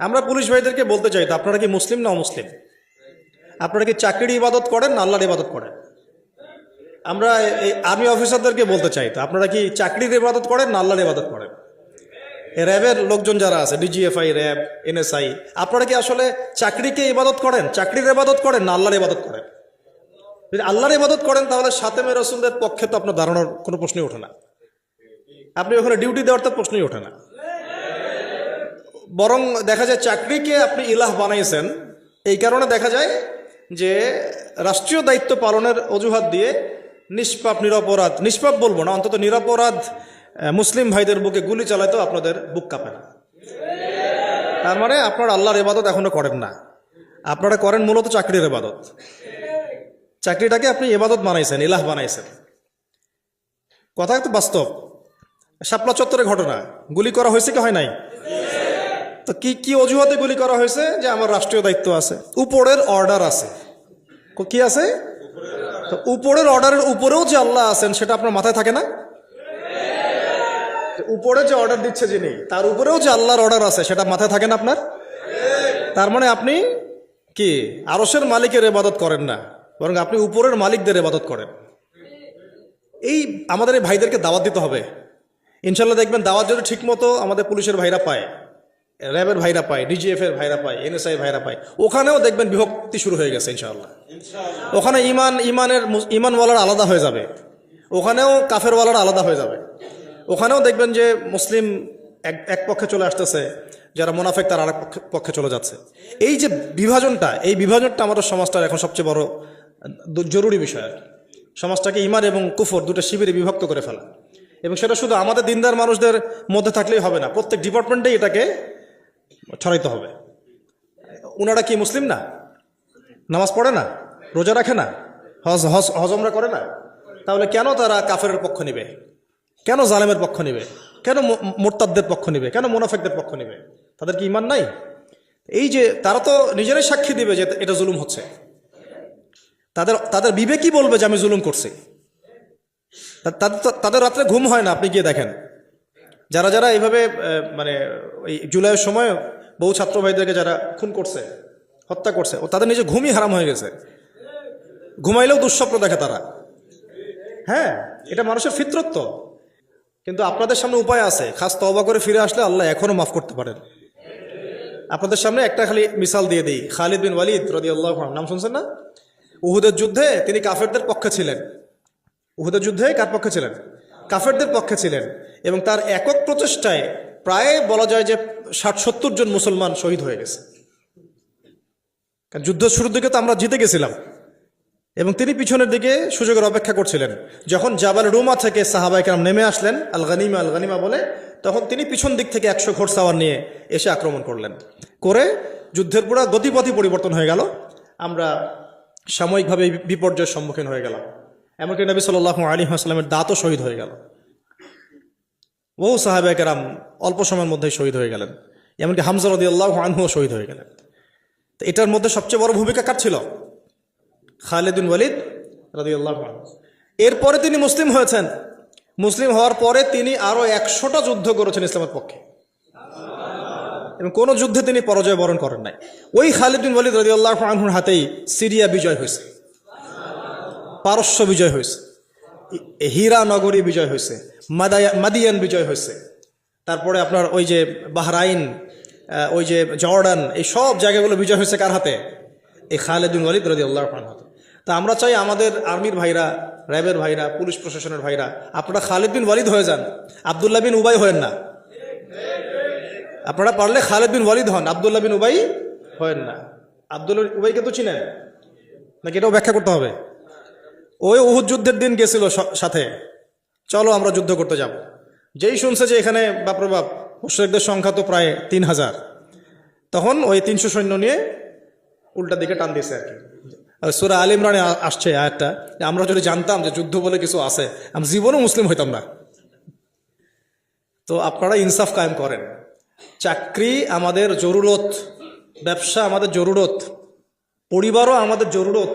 আমরা পুলিশ ভাইদেরকে বলতে চাই তো আপনারা কি মুসলিম না অমুসলিম? আপনারা কি চাকরির ইবাদত করেন না আল্লাহর ইবাদত করেন? আমরা এই আর্মি অফিসারদেরকে বলতে চাই তো আপনারা কি চাকরির ইবাদত করেন না আল্লাহর ইবাদত করেন? র্যাবের লোকজন যারা আছে ডিজিএফআই র্যাব এনএসআই আপনারা কি আসলে চাকরিকে ইবাদত করেন? চাকরির ইবাদত করেন না আল্লাহর ইবাদত করেন? যদি আল্লাহর ইবাদত করেন তাহলে সাতেমে রসুলদের পক্ষে তো আপনার ধারণার কোনো প্রশ্নই ওঠে না। আপনি ওখানে ডিউটি দেওয়ার তো প্রশ্নই ওঠে না। বরং দেখা যায় চাকরিকে আপনি ইলাহ বানাইছেন, এই কারণে দেখা যায় যে রাষ্ট্রীয় দায়িত্ব পালনের অজুহাত দিয়ে নিষ্পাপ, নিরপরাধ, নিষ্পাপ বলব না, অন্তত নিরপরাধ মুসলিম ভাইদের বুকে গুলি চালাইতেও আপনাদের বুক কাঁপে না। তার মানে আপনারা আল্লাহর ইবাদত এখনও করেন না। আপনারা করেন মূলত চাকরির ইবাদত। চাকরিটাকে আপনি এবাদত বানাইছেন, ইলাহ বানাইছেন। কথা তো বাস্তব। শাপলা চত্বরের ঘটনা। গুলি করা হয়েছে কি হয় নাই? তো কি কি অজুহাতে গুলি করা হয়েছে? যে আমার রাষ্ট্রীয় দায়িত্ব আছে। উপরের অর্ডার আছে। কো- আছে? তো উপরের অর্ডারের উপরেও যে আল্লাহ আছেন, সেটা আপনার মাথায় থাকে না? উপরে যে অর্ডার দিচ্ছে যিনি, তার উপরেও যে আল্লাহর অর্ডার আছে, সেটা মাথায় থাকে না আপনার? তার মানে আপনি কি আরসের মালিকের এবাদত করেন না, বরং আপনি উপরের মালিকদের এবাদত করেন। এই আমাদের এই ভাইদেরকে দাওয়াত দিতে হবে। ইনশাল্লাহ দেখবেন দাওয়াত যদি ঠিকমতো আমাদের পুলিশের ভাইরা পায় র্যাবের ভাইরা পায় ডিজিএফ এর ভাইরা পায় এনএসআই ভাইরা পায় ওখানেও দেখবেন বিভক্তি শুরু হয়ে গেছে ইনশাআল্লাহ। ওখানে ইমান ইমানের ইমানওয়ালার আলাদা হয়ে যাবে। ওখানেও কাফেরওয়ালার আলাদা হয়ে যাবে। ওখানেও দেখবেন যে মুসলিম এক এক পক্ষে চলে আসতেছে যারা মুনাফেক তার আরেক পক্ষে- পক্ষে চলে যাচ্ছে। এই যে বিভাজনটা এই বিভাজনটা আমাদের সমাজটার এখন সবচেয়ে বড় জরুরি বিষয় আর সমাজটাকে ইমান এবং কুফর দুটো শিবিরে বিভক্ত করে ফেলা। এবং সেটা শুধু আমাদের দিনদার মানুষদের মধ্যে থাকলেই হবে না প্রত্যেক ডিপার্টমেন্টেই এটাকে ছড়াইতে হবে। ওনারা কি মুসলিম না? নামাজ পড়ে না? রোজা রাখে না? হজ হজ হজমরা করে না? তাহলে কেন তারা কাফের পক্ষ নিবে? কেন জালেমের পক্ষ নিবে? কেন মোরতাদদের পক্ষ নিবে? কেন মুনাফেকদের পক্ষ নিবে? তাদের কি ইমান নাই? এই যে তারা তো নিজেরাই সাক্ষী দিবে যে এটা জুলুম হচ্ছে। তাদের তাদের বিবেকই বলবে যে আমি জুলুম করছি। তাদের তাদের রাত্রে ঘুম হয় না, আপনি গিয়ে দেখেন। যারা যারা এইভাবে মানে জুলাইয়ের সময় বহু ছাত্র ভাইদেরকে যারা খুন করছে, হত্যা করছে, ও তাদের নিজে ঘুমই হারাম হয়ে গেছে। ঘুমাইলেও দুঃস্বপ্ন দেখে তারা। হ্যাঁ এটা মানুষের ফিতরত্ব। কিন্তু আপনাদের সামনে উপায় আছে। খাস তবা করে ফিরে আসলে আল্লাহ এখনও মাফ করতে পারেন। আপনাদের সামনে একটা খালি মিসাল দিয়ে দিই। খালিদ বিন ওয়ালিদ রদি আল্লাহ নাম শুনছেন না? উহুদের যুদ্ধে তিনি কাফেরদের পক্ষে ছিলেন। উহুদের যুদ্ধে কার পক্ষে ছিলেন? কাফেরদের পক্ষে ছিলেন। এবং তার একক প্রচেষ্টায় প্রায় বলা যায় যে ষাট সত্তর জন মুসলমান শহীদ হয়ে গেছে। কারণ যুদ্ধ শুরুর দিকে তো আমরা জিতে গেছিলাম। এবং তিনি পিছনের দিকে সুযোগের অপেক্ষা করছিলেন। যখন জাবাল রুমা থেকে সাহাবাইকার নেমে আসলেন আল গানিমা আল গানিমা বলে, তখন তিনি পিছন দিক থেকে একশো ঘোড়সাওয়ার নিয়ে এসে আক্রমণ করলেন। করে যুদ্ধের পুরা গতিপথই পরিবর্তন হয়ে গেল। আমরা সাময়িকভাবে বিপর্যয়ের সম্মুখীন হয়ে গেলাম। এমনকি নবী সাল্লাহ আলী আসলামের দাঁতও শহীদ হয়ে গেল। বহু সাহাবাহাম অল্প সময়ের মধ্যেই শহীদ হয়ে গেলেন। এমনকি হামজা রদি আল্লাহ আনহুও শহীদ হয়ে গেলেন। তো এটার মধ্যে সবচেয়ে বড় ভূমিকা কার ছিল? খালেদিন ওয়ালিদ রাদি আল্লাহ এরপরে তিনি মুসলিম হয়েছেন। মুসলিম হওয়ার পরে তিনি আরও একশোটা যুদ্ধ করেছেন ইসলামের পক্ষে। এবং কোনো যুদ্ধে তিনি পরাজয় বরণ করেন নাই। ওই খালিদিন ওয়ালিদ রদি আল্লাহ আনহুর হাতেই সিরিয়া বিজয় হয়েছে। পারস্য বিজয় হয়েছে। হীরা নগরী বিজয় হয়েছে। মাদিয়ান বিজয় হয়েছে। তারপরে আপনার ওই যে বাহরাইন ওই যে জর্ডান, এই সব জায়গাগুলো বিজয় হয়েছে কার হাতে? এই খালেদিন ওয়ালিদ রদি আল্লাহ হাতে। তা আমরা চাই আমাদের আর্মির ভাইরা, র্যাবের ভাইরা, পুলিশ প্রশাসনের ভাইরা, আপনারা খালেদ বিন ওয়ালিদ হয়ে যান, আবদুল্লাহ বিন উবাই হয়েন না। আপনারা পারলে খালেদ বিন ওয়ালিদ হন, আবদুল্লাহ বিন উবাই হয়েন না। আবদুল্লাহ উবাইকে তো চিনেন? নাকি এটাও ব্যাখ্যা করতে হবে? ওই উহুদ যুদ্ধের দিন গেছিল সাথে। চলো আমরা যুদ্ধ করতে যাব। যেই শুনছে যে এখানে বাপরে বাপ মুশ্রিকদের সংখ্যা তো প্রায় তিন হাজার। তখন ওই তিনশো সৈন্য নিয়ে উল্টা দিকে টান দিয়েছে আর কি। সুরা আল ইমরানে আসছে একটা আমরা যদি জানতাম যে যুদ্ধ বলে কিছু আছে, আমি জীবনও মুসলিম হইতাম না। তো আপনারা ইনসাফ কায়েম করেন। চাকরি আমাদের জরুরত, ব্যবসা আমাদের জরুরত, পরিবারও আমাদের জরুরত।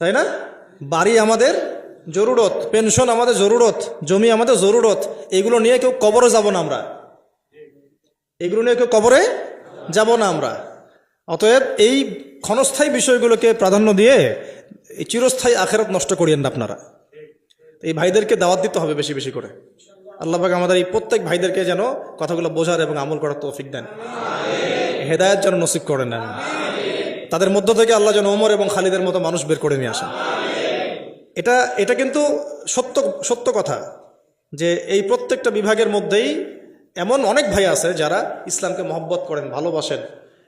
তাই না? বাড়ি আমাদের জরুরত পেনশন আমাদের জরুরত, জমি আমাদের জরুরত, এগুলো নিয়ে কেউ কবরে যাব না আমরা। এগুলো নিয়ে কেউ কবরে যাব না আমরা। অতএব এই ক্ষণস্থায়ী বিষয়গুলোকে প্রাধান্য দিয়ে চিরস্থায়ী আখেরাত নষ্ট করিয়েন না আপনারা। এই ভাইদেরকে দাওয়াত দিতে হবে বেশি বেশি করে। আল্লাহ পাক আমাদের এই প্রত্যেক ভাইদেরকে যেন কথাগুলো বোঝার এবং আমল করার তৌফিক দেন। হেদায়ত যেন নসিব করে নেন। তাদের মধ্য থেকে আল্লাহ যেন ওমর এবং খালিদের মতো মানুষ বের করে নিয়ে আসেন। এটা এটা কিন্তু সত্য সত্য কথা যে এই প্রত্যেকটা বিভাগের মধ্যেই এমন অনেক ভাই আছে যারা ইসলামকে মহব্বত করেন, ভালোবাসেন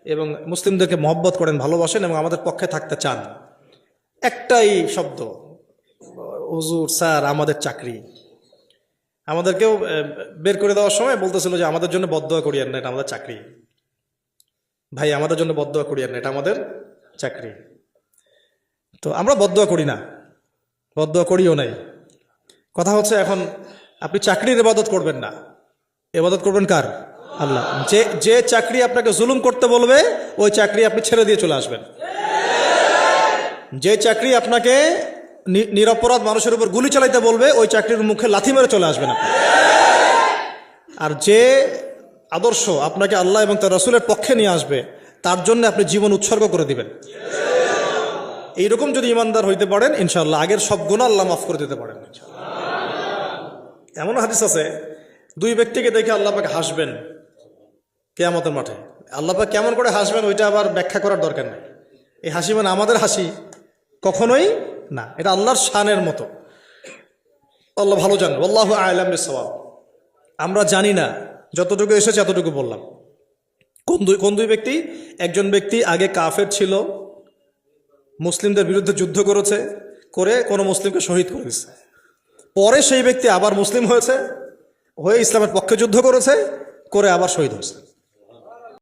এবং মুসলিমদেরকে মহব্বত করেন, ভালোবাসেন এবং আমাদের পক্ষে থাকতে চান। একটাই শব্দ, হুজুর, স্যার, আমাদের চাকরি। আমাদেরকেও বের করে দেওয়ার সময় বলতেছিল যে আমাদের জন্য বদয়া করিয়েন না, এটা আমাদের চাকরি। ভাই, আমাদের জন্য বদয়া করিয়েন না, এটা আমাদের চাকরি। তো আমরা বদয়া করি না। বদয়া করিও নাই। কথা হচ্ছে এখন আপনি চাকরির ইবাদত করবেন না। ইবাদত করবেন কার? আল্লাহ। যে যে চাকরি আপনাকে জুলুম করতে বলবে, ওই চাকরি আপনি ছেড়ে দিয়ে চলে আসবেন। যে চাকরি আপনাকে নিরপরাধ মানুষের উপর গুলি চালাইতে বলবে, ওই চাকরির মুখে লাথি মেরে চলে আসবেন আপনি। আর যে আদর্শ আপনাকে আল্লাহ এবং তার রসুলের পক্ষে নিয়ে আসবে, তার জন্য আপনি জীবন উৎসর্গ করে দিবেন। এইরকম যদি ইমানদার হইতে পারেন ইনশাল্লাহ আগের সব গুণ আল্লাহ মাফ করে দিতে পারেন এমন হাদিস আছে, দুই ব্যক্তিকে দেখে আল্লাহ পাকে হাসবেন কেয়ামতের মাঠে। আল্লাহ পাক কেমন করে হাসবেন ওইটা আবার ব্যাখ্যা করার দরকার নেই। এই হাসি মানে আমাদের হাসি কখনোই না, এটা আল্লাহর শানের মতো। আল্লাহ ভালো জান আল্লাহ আলাম সবাব আমরা জানি না, যতটুকু এসেছে এতটুকু বললাম। কোন দুই কোন দুই ব্যক্তি? একজন ব্যক্তি আগে কাফের ছিল মুসলিমদের বিরুদ্ধে যুদ্ধ করেছে, করে কোনো মুসলিমকে শহীদ করে দিচ্ছে পরে সেই ব্যক্তি আবার মুসলিম হয়েছে, হয়ে ইসলামের পক্ষে যুদ্ধ করেছে, করে আবার শহীদ হয়েছে।